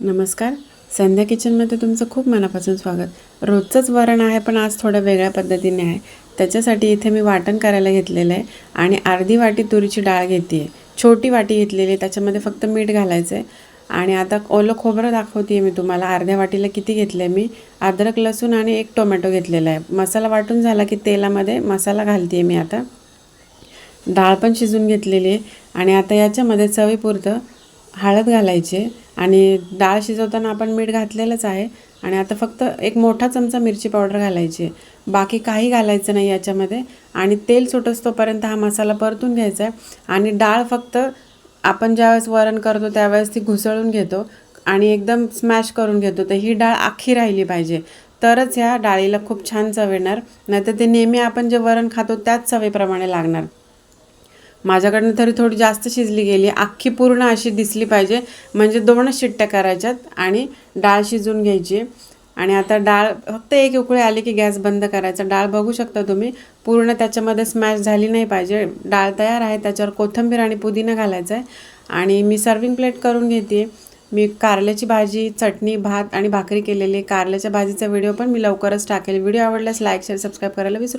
नमस्कार. संध्या किचनमध्ये तुमचं खूप मनापासून स्वागत. रोजचंच वरण आहे पण आज थोडं वेगळ्या पद्धतीने आहे. त्याच्यासाठी इथे मी वाटण करायला घेतलेलं आहे आणि अर्धी वाटी तुरीची डाळ घेते आहे छोटी वाटी घेतलेली आहे त्याच्यामध्ये फक्त मीठ घालायचं आहे आणि आता ओलं खोबरं दाखवते आहे मी तुम्हाला. अर्ध्या वाटीला किती घेतलं आहे मी? अद्रक लसूण आणि एक टोमॅटो घेतलेला आहे. मसाला वाटून झाला की तेलामध्ये मसाला घालते आहे मी आता. डाळ पण शिजून घेतलेली आहे. आणि आता याच्यामध्ये चवीपुरतं हळद घालायची आहे. आणि डाळ शिजवताना आपण मीठ घातलेलंच आहे. आणि आता फक्त एक मोठा चमचा मिरची पावडर घालायची आहे. बाकी काही घालायचं नाही याच्यामध्ये. आणि तेल सुटस तोपर्यंत हा मसाला परतून घ्यायचा आहे. आणि डाळ फक्त आपण ज्यावेळेस वरण करतो त्यावेळेस ती घुसळून घेतो. आणि एकदम स्मॅश करून घेतो. तर ही डाळ आखी राहिली पाहिजे. तरच ह्या डाळीला खूप छान चव येणार. नाहीतर ते नेहमी आपण जे वरण खातो त्याच चवीप्रमाणे लागणार. माझ्याकडनं तरी थोडी जास्त शिजली गेली. अख्खी पूर्ण अशी दिसली पाहिजे. म्हणजे दोनच शिट्ट्या करायच्यात आणि डाळ शिजून घ्यायची. आणि आता डाळ फक्त एक उकळी आली की गॅस बंद करायचा. डाळ बघू शकता तुम्ही. पूर्ण त्याच्यामध्ये स्मॅश झाली नाही पाहिजे. डाळ तयार आहे. त्याच्यावर कोथिंबीर आणि पुदिना घालायचा आहे आणि मी सर्विंग प्लेट करून घेते. मी कारल्याची भाजी चटणी भात आणि भाकरी केलेली. कारल्याच्या भाजीचा व्हिडिओ पण मी लवकरच टाकेल. व्हिडिओ आवडल्यास लाईक शेअर सबस्क्राईब करायला विसरू